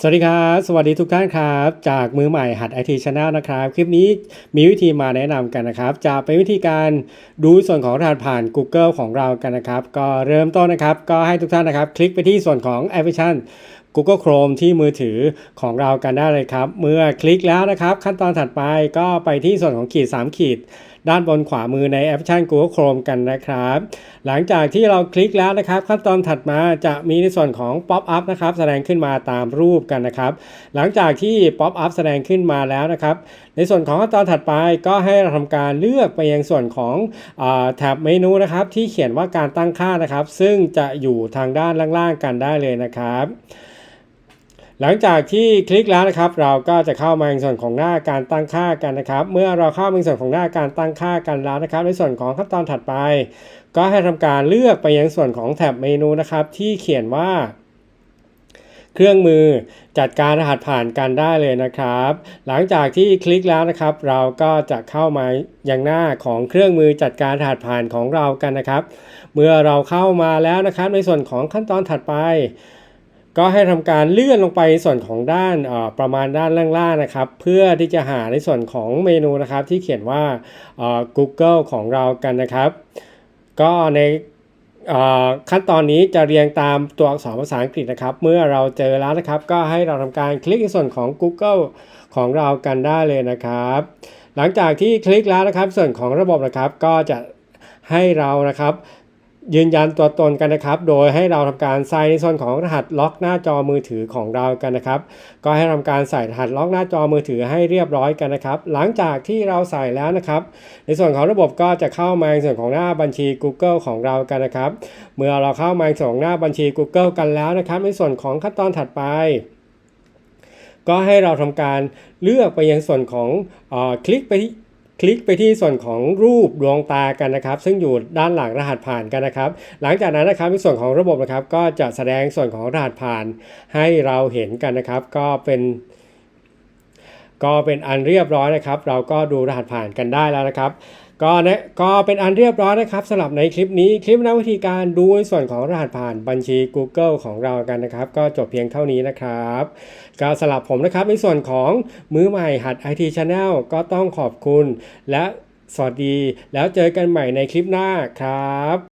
สวัสดีครับ สวัสดีทุกท่านครับ จากมือใหม่หัดไอทีชาแนลนะครับ คลิปนี้มีวิธีมาแนะนำกันนะครับ จะเป็นวิธีการดูส่วนของรหัสผ่าน Google ของเรากันนะครับ ก็เริ่มต้นนะครับ ก็ให้ทุกท่านนะครับ คลิกไปที่ส่วนของแอปพลิเคชัน Google Chrome ที่มือถือของเรากันได้เลยครับ เมื่อคลิกแล้วนะครับ ขั้นตอนถัดไปก็ไปที่ส่วนของขีด 3 ขีด ด้านบนขวามือในแอปพลิเคชัน Google Chrome กันนะครับ หลังจากที่เราคลิกแล้วนะครับ ขั้นตอนถัดมาจะมีในส่วนของ Pop Up นะครับ แสดงขึ้นมาตามรูปกันนะครับ หลังจากที่ Pop Up แสดงขึ้นมาแล้วนะครับ ในส่วนของขั้นตอนถัดไปก็ให้เราทำการเลือกไปยังส่วนของอแท็บเมนูนะครับ ที่เขียนว่าการตั้งค่านะครับ ซึ่งจะอยู่ทางด้านล่างๆกันได้เลยนะครับ หลังจากที่คลิกแล้วนะครับ เราก็จะเข้ามาในส่วนของหน้าการตั้งค่ากันนะครับ เมื่อเราเข้ามาในส่วนของหน้าการตั้งค่ากันแล้วนะครับ ในส่วนของขั้นตอนถัดไป ก็ให้ทำการเลือกไปยังส่วนของแท็บเมนูนะครับ ที่เขียนว่าเครื่องมือจัดการรหัสผ่านกันได้เลยนะครับ หลังจากที่คลิกแล้วนะครับ เราก็จะเข้ามายังหน้าของเครื่องมือจัดการรหัสผ่านของเรากันนะครับ เมื่อเราเข้ามาแล้วนะครับ ในส่วนของขั้นตอนถัดไป ก็ให้ทำการเลื่อนลงไปส่วนของด้านประมาณด้านล่างๆนะครับ เพื่อที่จะหาในส่วนของเมนูนะครับ ที่เขียนว่า Google ของเรากันนะครับ ก็ในขั้นตอนนี้จะเรียงตามตัวอักษรภาษาอังกฤษนะครับ เมื่อเราเจอแล้วนะครับ ก็ให้เราทำการคลิกในส่วนของ Google ของเรากันได้เลยนะครับ หลังจากที่คลิกแล้วนะครับ ส่วนของระบบนะครับก็จะให้เรานะครับ ยืนยันตัวตนกันนะครับ โดยให้เราทำการใส่ในส่วนของรหัสล็อกหน้าจอมือถือของเรากันนะครับ ก็ให้ทำการใส่รหัสล็อกหน้าจอมือถือให้เรียบร้อยกันนะครับ หลังจากที่เราใส่แล้วนะครับ ในส่วนของระบบก็จะเข้ามาในส่วนของหน้าบัญชี Google ของเรากันนะครับ เมื่อเราเข้ามาในส่วนของหน้าบัญชี Google กันแล้วนะครับ ในส่วนของขั้นตอนถัดไปก็ให้เราทำการเลือกไปยังส่วนของอคลิกไป คลิกไปที่ส่วนของรูปดวงตากันนะครับ ซึ่งอยู่ด้านหลังรหัสผ่านกันนะครับ หลังจากนั้นนะครับในส่วนของระบบนะครับ ก็จะแสดงส่วนของรหัสผ่านให้เราเห็นกันนะครับ ก็เป็น ก็เป็นอันเรียบร้อยนะครับ เราก็ดูรหัสผ่านกันได้แล้วนะครับ ก็นะก็เป็นอันเรียบร้อยนะครับสำหรับในคลิปนี้คลิปนวิธีการดูในส่วนของรหัสผ่านบัญชี Google ของเรากันนะครับ ก็จบเพียงเท่านี้นะครับก็สำหรับผมนะครับในส่วนของมือใหม่หัด IT Channel ก็ต้องขอบคุณ และสวัสดีแล้วเจอกันใหม่ในคลิปหน้าครับ